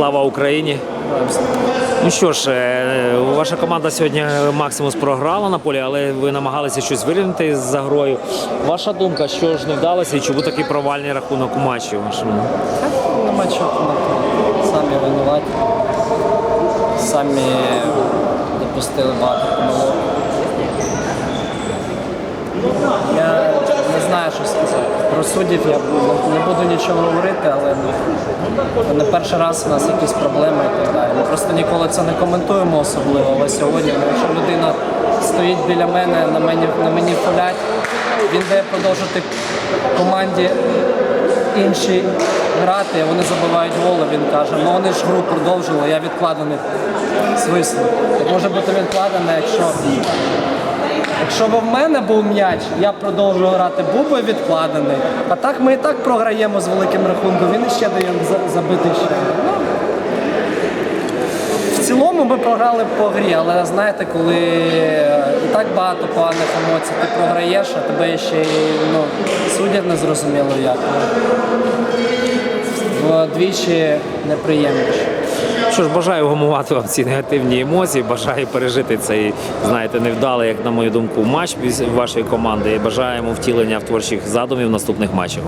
Слава Україні! Ну що ж, е, ваша команда сьогодні Максимус програла на полі, але ви намагалися щось вирівняти з грою. Ваша думка, що ж не вдалося і чому такий провальний рахунок у матчі вашому? Нема чого. Самі винуваті. Самі допустили багато помилок. Я не знаю, що сказати. Суддів я не буду нічого говорити, але ну, не перший раз у нас якісь проблеми і так далі. Ми просто ніколи це не коментуємо особливо, але сьогодні, ну, якщо людина стоїть біля мене, на мені, на мені фолять, він дає продовжити команді інші грати, вони забивають голи, він каже, ну вони ж гру продовжили, я відкладений свисно. Так може бути відкладений, якщо. Якщо б в мене був м'яч, я б продовжував грати, був би відкладений. А так ми і так програємо з великим рахунком, він іще дає за- забити ще. Ну, в цілому ми програли по грі, але знаєте, коли і так багато поганих емоцій, ти програєш, а тебе ще ну, судять незрозуміло як. Вдвічі неприємніше. Що ж, бажаю гамувати вам ці негативні емоції, бажаю пережити цей, знаєте, невдалий, як на мою думку, матч вашої команди. І бажаємо втілення в творчих задумів наступних матчів.